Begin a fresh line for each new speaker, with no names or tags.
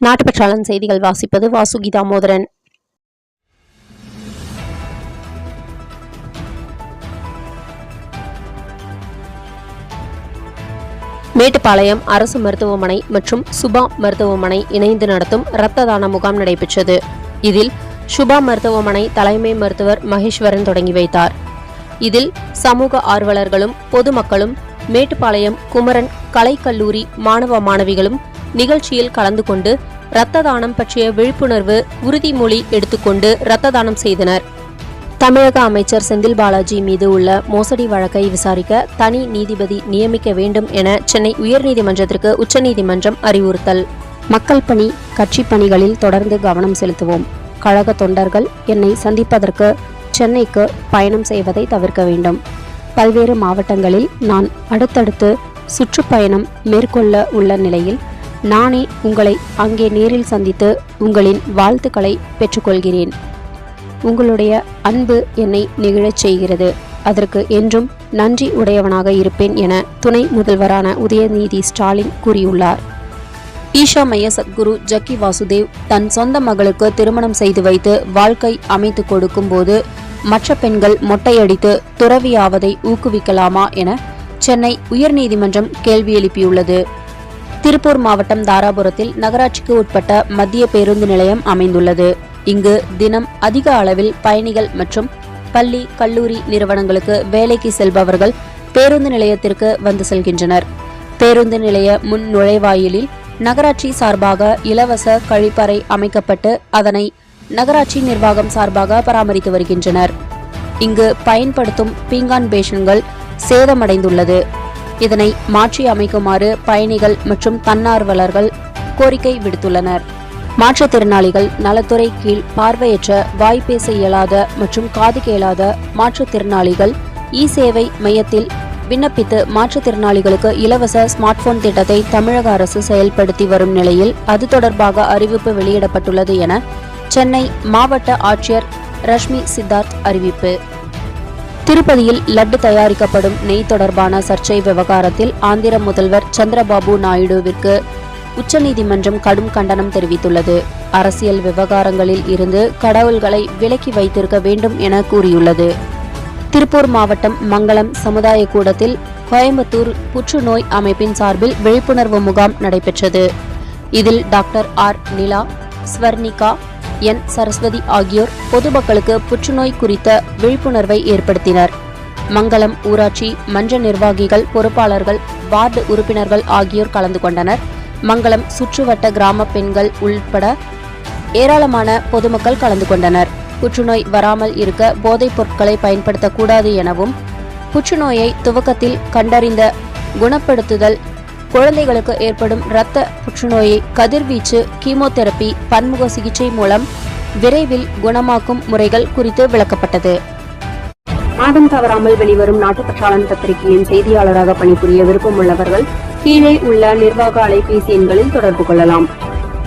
நாட்டுப்பற்றாளன் செய்திகள் வாசிப்பது வாசுகி தாமோதரன் மேட்டுப்பாளையம் அரசு மருத்துவமனை மற்றும் சுபா மருத்துவமனை இணைந்து நடத்தும் இரத்த தான முகாம் நடைபெற்றது. இதில் சுபா மருத்துவமனை தலைமை மருத்துவர் மகேஸ்வரன் தொடங்கி வைத்தார். இதில் சமூக ஆர்வலர்களும் பொதுமக்களும் மேட்டுப்பாளையம் குமரன் கலைக்கல்லூரி மாணவ மாணவிகளும் நிகழ்ச்சியில் கலந்து கொண்டு இரத்த தானம் பற்றிய விழிப்புணர்வு உறுதிமொழி எடுத்துக்கொண்டு இரத்த தானம் செய்தனர். தமிழக அமைச்சர் செந்தில் பாலாஜி மீது உள்ள மோசடி வழக்கை விசாரிக்க தனி நீதிபதி நியமிக்க வேண்டும் என சென்னை உயர்நீதிமன்றத்திற்கு உச்சநீதிமன்றம் அறிவுறுத்தல். மக்கள் பணி கட்சி பணிகளில் தொடர்ந்து கவனம் செலுத்துவோம். கழக தொண்டர்கள் என்னை சந்திப்பதற்கு சென்னைக்கு பயணம் செய்வதை தவிர்க்க வேண்டும். பல்வேறு மாவட்டங்களில் நான் அடுத்தடுத்து சுற்றுப்பயணம் மேற்கொள்ள உள்ள நிலையில் நானே உங்களை அங்கே நேரில் சந்தித்து உங்களின் வாழ்த்துக்களை பெற்றுக்கொள்கிறேன். உங்களுடைய அன்பு என்னை நெகிழச் செய்கிறது. அதற்கு என்றும் நன்றி உடையவனாக இருப்பேன் என துணை முதல்வரான உதயநிதி ஸ்டாலின் கூறியுள்ளார். ஈஷா மைய சத்குரு ஜக்கி வாசுதேவ் தன் சொந்த மகளுக்கு திருமணம் செய்து வைத்து வாழ்க்கை அமைத்து கொடுக்கும் போது மற்ற பெண்கள் மொட்டையடித்து துறவியாவதை ஊக்குவிக்கலாமா என சென்னை உயர்நீதிமன்றம் கேள்வி எழுப்பியுள்ளது. திருப்பூர் மாவட்டம் தாராபுரத்தில் நகராட்சிக்கு உட்பட்ட மத்திய பேருந்து நிலையம் அமைந்துள்ளது. இங்கு தினம் அதிக அளவில் பயணிகள் மற்றும் பள்ளி கல்லூரி நிறுவனங்களுக்கு வேலைக்கு செல்பவர்கள் பேருந்து நிலையத்திற்கு வந்து செல்கின்றனர். பேருந்து நிலைய முன் நுழைவாயிலில் நகராட்சி சார்பாக இலவச கழிப்பறை அமைக்கப்பட்டு அதனை நகராட்சி நிர்வாகம் சார்பாக பராமரித்து வருகின்றனர். இங்கு பயன்படுத்தும் பீங்கான் பேஷன்கள் சேதமடைந்துள்ளது. இதனை மாற்றி அமைக்குமாறு பயணிகள் மற்றும் தன்னார்வலர்கள் கோரிக்கை விடுத்துள்ளனர். மாற்றுத்திறனாளிகள் நலத்துறை கீழ் பார்வையற்ற வாய்ப்பேச இயலாத மற்றும் காது கேளாத மாற்றுத்திறனாளிகள் இ சேவை மையத்தில் விண்ணப்பித்து மாற்றுத்திறனாளிகளுக்கு இலவச ஸ்மார்ட் போன் திட்டத்தை தமிழக அரசு செயல்படுத்தி வரும் நிலையில் அது தொடர்பாக அறிவிப்பு வெளியிடப்பட்டுள்ளது என சென்னை மாவட்ட ஆட்சியர் ரஷ்மி சித்தார்த் அறிவிப்பு. திருப்பதியில் லட்டு தயாரிக்கப்படும் நெய் தொடர்பான சர்ச்சை விவகாரத்தில் ஆந்திர முதல்வர் சந்திரபாபு நாயுடுவிற்கு உச்சநீதிமன்றம் கடும் கண்டனம் தெரிவித்துள்ளது. அரசியல் விவகாரங்களில் இருந்து கடவுள்களை விலக்கி வைத்திருக்க வேண்டும் என கூறியுள்ளது. திருப்பூர் மாவட்டம் மங்களம் சமுதாய கூடத்தில் கோயம்புத்தூர் புற்றுநோய் அமைப்பின் சார்பில் விழிப்புணர்வு முகாம் நடைபெற்றது. இதில் doctor R. Nila Swarnika N. Saraswati ஆகியோர் பொதுமக்களுக்கு புற்றுநோய் குறித்த விழிப்புணர்வை ஏற்படுத்தினர். மங்களம் ஊராட்சி மன்ற நிர்வாகிகள் பொறுப்பாளர்கள் வார்டு உறுப்பினர்கள் ஆகியோர் கலந்து கொண்டனர். மங்களம் சுற்றுவட்ட கிராம பெண்கள் உள்பட ஏராளமான பொதுமக்கள் கலந்து கொண்டனர். புற்றுநோய் வராமல் இருக்க போதைப் பொருட்களை பயன்படுத்தக்கூடாது எனவும் புற்றுநோயை துவக்கத்தில் கண்டறிந்த குணப்படுத்துதல் குழந்தைகளுக்கு ஏற்படும் இரத்த புற்றுநோயை கதிர்வீச்சு கீமோதெரபி பன்முக சிகிச்சை மூலம் விரைவில் குணமாக்கும் முறைகள் குறித்து விளக்கப்பட்டது. மாதம் தவறாமல் வெளிவரும் நாட்டுப்பற்றாளன் பத்திரிகையின் செய்தியாளராக பணிபுரிய விருப்பமுள்ளவர்கள் கீழே உள்ள நிர்வாக அலைபேசி எண்களில் தொடர்பு கொள்ளலாம்.